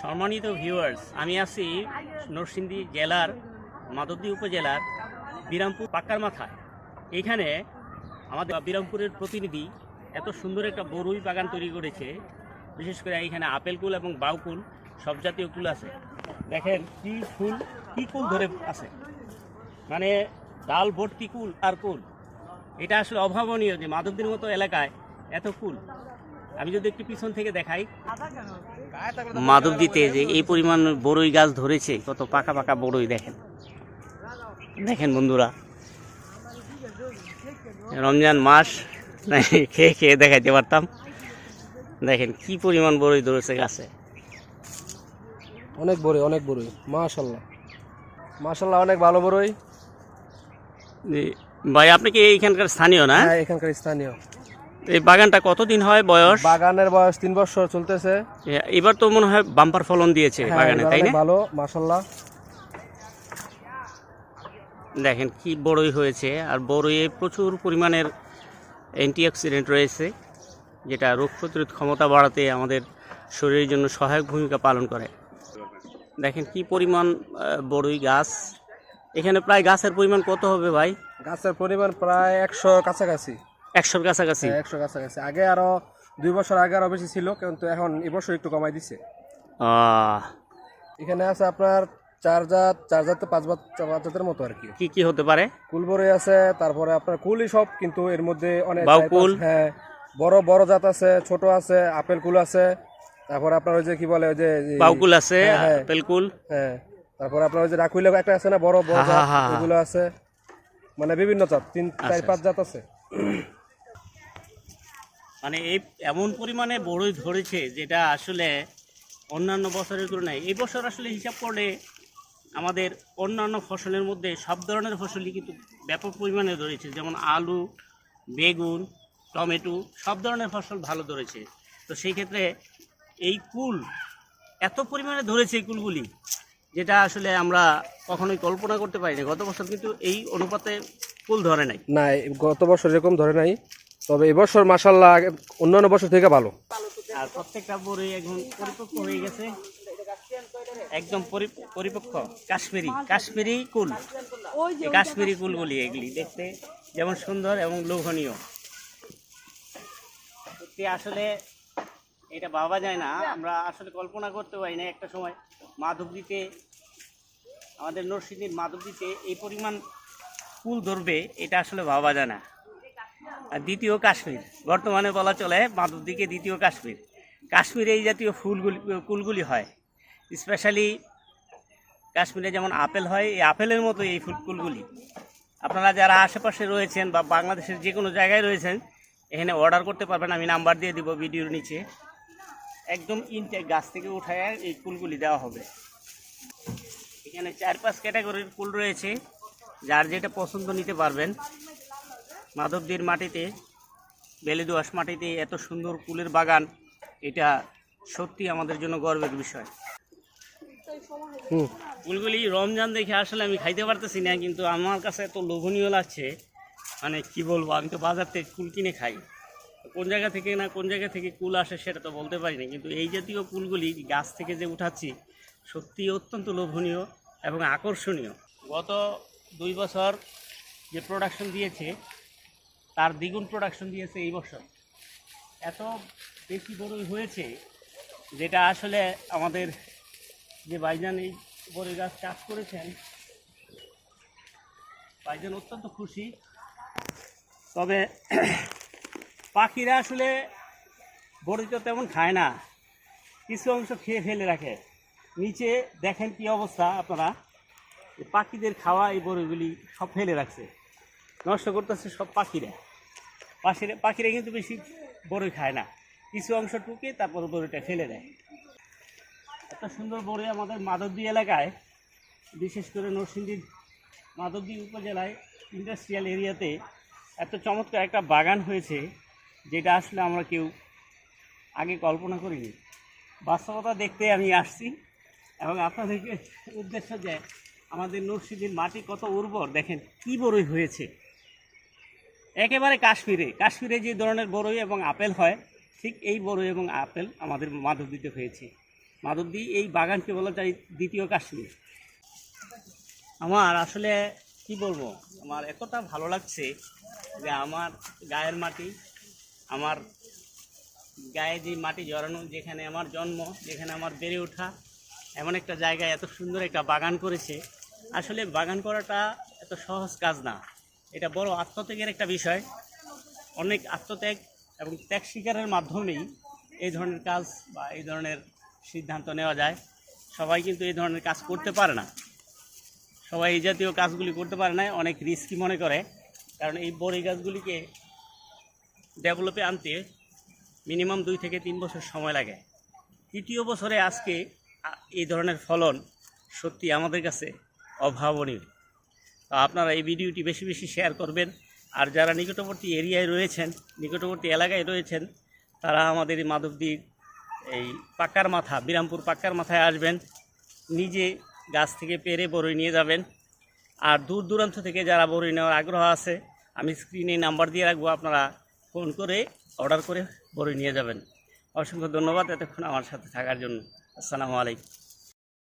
সম্মানিত ভিউয়ার্স আমি আছি নরসিংদী জেলার মাধবদী উপজেলার বিরামপুর পাক্কার মাথায়। এইখানে আমাদের বিরামপুরের প্রতিনিধি এত সুন্দর একটা বরুই বাগান তৈরি করেছে। বিশেষ করে এইখানে আপেল কুল এবং বাউকুল সব জাতীয় কুল আছে। দেখেন কি ফুল, কি কুল ধরে আছে। মানে ডাল ভর্তি কুল আর কুল। এটা আসলে অভাবনীয় যে মাধবদীর মতো এলাকায় এত কুল। আমি যদি একটু পিছন থেকে দেখাই। মাধবদীতে যে এই পরিমাণ বড়ই গাছ ধরেছে কত পাকা পাকা বড়ই দেখেন। দেখেন বন্ধুরা রমজান মাস খেয়ে খেয়ে দেখাইতে পারতাম। দেখেন কি পরিমাণ বড়ই ধরেছে গাছে। অনেক বড়ই অনেক বড়ই মাশাল্লাহ মাশাল্লাহ অনেক ভালো বড়ই। ভাই আপনি কি এইখানকার স্থানীয় না? হ্যাঁ এখানকার স্থানীয়। এই বাগানটা কতদিন হয় বয়স? বাগানের বয়স তিন বছর চলতেছে। এবার তো মনে হয় বাম্পার ফলন দিয়েছে হ্যাঁ, বাগানে তাই না? ভালো মাশাল্লাহ দেখেন কি বড়ই হয়েছে আর বড়ইয়ে প্রচুর পরিমাণের অ্যান্টিঅক্সিডেন্ট রয়েছে যেটা রোগ প্রতিরোধ ক্ষমতা বাড়াতে আমাদের শরীরের জন্য সহায়ক ভূমিকা পালন করে। দেখেন কি পরিমাণ বড়ই গাছ। এখানে প্রায় গাছের পরিমাণ কত হবে ভাই? গাছের পরিমাণ প্রায় একশো কাছাকাছি। একশোর কাছাকাছি। হ্যাঁ, একশো কাছাকাছি। আগে আরও দুই বছর আগে আরও বেশি ছিল কিন্তু এখন এবছর একটু কমাই দিছে। এখানে আছে আপনার চার জাত চার জাত পাঁচ পাঁচ জাতের মতো আর কি। কি কি হতে পারে? কুলবরি আছে তারপরে আপনার কুলই সব কিন্তু এর মধ্যে অনেক বাউ কুল? হ্যাঁ বড় বড় জাত আছে ছোট আছে আপেল কুল আছে। তারপর আপনার ওই যে কি বলে ওই যে বাউকুল আছে হ্যাঁ, হ্যাঁ। পেলকুল হ্যাঁ তারপরে আপনার ওই যে রাকুইলে একটা আছে না বড় বড় জাত। এগুলো আছে। মানে বিভিন্ন জাত তিন চার আচ্ছা, পাঁচ জাত আছে। মানে এই এমন পরিমাণে বড়ই ধরেছে যেটা আসলে অন্যান্য বছরের তুলনায়। এই বছর আসলে হিসাব করলে আমাদের অন্যান্য ফসলের মধ্যে সব ধরনের ফসলই কিন্তু ব্যাপক পরিমাণে ধরেছে। যেমন আলু, বেগুন, টমেটো সব ধরনের ফসল ভালো ধরেছে। তো সেই ক্ষেত্রে এই কুল, এত পরিমাণে ধরেছে এই কুলগুলি, যেটা আসলে আমরা কখনোই কল্পনা করতে পারিনি। গত বছর কিন্তু এই অনুপাতে কুল ধরে নাই। না গত বছর এরকম ধরে নাই। তবে এবছর মাসাল্লাহ অন্যান্য বছর থেকে ভালো। আর প্রত্যেকটা বড়ই একদম পরিপক্ক হয়ে গেছে। একদম পরি- পরিপক্ক। কাশ্মীরি কাশ্মীরি কুল। কাশ্মীরি কুলগুলি এগুলি দেখতে যেমন সুন্দর এবং লোভনীয়। সত্যি আসলে এটা ভাবা যায় না। আমরা আসলে কল্পনা করতে পারি না একটা সময় মাধবদীতে আমাদের নরসিংদীর মাধবদীতে এই পরিমাণ কুল ধরবে, এটা আসলে ভাবা যায় না। আর দ্বিতীয় কাশ্মীর। বর্তমানে বলা চলে মাধবদীকে দ্বিতীয় কাশ্মীর। কাশ্মীরে এই জাতীয় ফুলগুলি, কুলগুলি হয়। স্পেশালি কাশ্মীরে যেমন আপেল হয়, এই আপেলের মতো এই ফুল, কুলগুলি। আপনারা যারা আশেপাশে রয়েছেন বা বাংলাদেশের যে কোনো জায়গায় রয়েছেন, এখানে অর্ডার করতে পারবেন। আমি নাম্বার দিয়ে দিব ভিডিওর নিচে। একদম ইনটেক গাছ থেকে উঠায় এই কুলগুলি দেওয়া হবে। এখানে চার পাঁচ ক্যাটাগরির কুল রয়েছে। যার যেটা পছন্দ নিতে পারবেন। মাধবদীর মাটিতে, বেলিদোয়াশ মাটিতে এত সুন্দর ফুলের বাগান, এটা সত্যি আমাদের জন্য গর্বের বিষয়। ফুলগুলি রমজান দেখে আসলে আমি খাইতে পারতেছি না, কিন্তু আমার কাছে এত লোভনীয় লাগছে মানে কি বলব, আমি তো বাজার থেকে কুল কিনে খাই। কোন জায়গা থেকে না কোন জায়গা থেকে কুল আসে সেটা তো বলতে পারি না কিন্তু এই জাতীয় কুলগুলি গাছ থেকে যে উঠাচ্ছি, সত্যি অত্যন্ত লোভনীয় এবং আকর্ষণীয়। গত দুই বছর যে প্রোডাকশন দিয়েছে তার দ্বিগুণ প্রোডাকশন দিয়েছে এই বছর। এত বেশি বড়ই হয়েছে যেটা আসলে আমাদের যে বাইজান এই বড়ই গাছ চাষ করেছেন বাইজান অত্যন্ত খুশি। তবে পাখিরা আসলে বড়ি তো তেমন খায় না, কিছু অংশ খেয়ে ফেলে রাখে। নিচে দেখেন কি অবস্থা আপনারা পাখিদের খাওয়া এই বড়িগুলি সব ফেলে রাখছে। নষ্ট করতেছে সব পাখিরা। পাখিরা পাখিরা কিন্তু বেশি বড়ই খায় না। কিছু অংশ টুকে তারপর বড়িটা ফেলে দেয়। এত সুন্দর বড়ই আমাদের মাধবদী এলাকায়, বিশেষ করে নরসিংদীর মাধবদী উপজেলায় ইন্ডাস্ট্রিয়াল এরিয়াতে এত চমৎকার একটা বাগান হয়েছে, যেটা আসলে আমরা কেউ আগে কল্পনা করিনি। বাস্তবতা দেখতে আমি আসছি এবং আপনাদেরকে উদ্দেশ্য যে আমাদের নরসিংদীর মাটি কত উর্বর, দেখেন কী বড়ই হয়েছে। একেবারে কাশ্মীরে। কাশ্মীরে যে ধরনের বড়ই এবং আপেল হয়, ঠিক এই বড়ই এবং আপেল আমাদের মাধবদীতে হয়েছে। মাধবদী এই বাগানকে বলা যায় দ্বিতীয় কাশ্মীর। আমার আসলে কি বলব, আমার এতটা ভালো লাগছে যে আমার গায়ের মাটি, আমার গায়ে যে মাটি জড়ানো, যেখানে আমার জন্ম, যেখানে আমার বেড়ে ওঠা, এমন একটা জায়গায় এত সুন্দর একটা বাগান করেছে। আসলে বাগান করাটা এত সহজ কাজ না। এটা বড় আত্মত্যাগের একটা বিষয়। অনেক আত্মত্যাগ এবং ত্যাগ স্বীকারের মাধ্যমেই এই ধরনের কাজ বা এই ধরনের সিদ্ধান্ত নেওয়া যায়। সবাই কিন্তু এই ধরনের কাজ করতে পারে না। সবাই এই জাতীয় কাজগুলি করতে পারে না, অনেক রিস্কি মনে করে। কারণ এই বড়ি গাছগুলিকে ডেভেলপে আনতে মিনিমাম দুই থেকে তিন বছর সময় লাগে। তৃতীয় বছরে আজকে এই ধরনের ফলন সত্যি আমাদের কাছে অভাবনীয়। আপনারা এই ভিডিওটি বেশি বেশি শেয়ার করবেন। আর যারা নিকটবর্তী এরিয়ায় রয়েছেন, নিকটবর্তী এলাকায় রয়েছেন, তারা আমাদের এই মাধবদীর এই পাক্কার মাথা, বিরামপুর পাক্কার মাথায় আসবেন। নিজে গাছ থেকে পেরে বড়ই নিয়ে যাবেন। আর দূর দূরান্ত থেকে যারা বড়ই নেওয়ার আগ্রহ আছে, আমি স্ক্রিনে নাম্বার দিয়ে রাখব, আপনারা ফোন করে অর্ডার করে বড়ই নিয়ে যাবেন। অসংখ্য ধন্যবাদ এতক্ষণ আমার সাথে থাকার জন্য। আসসালামু আলাইকুম।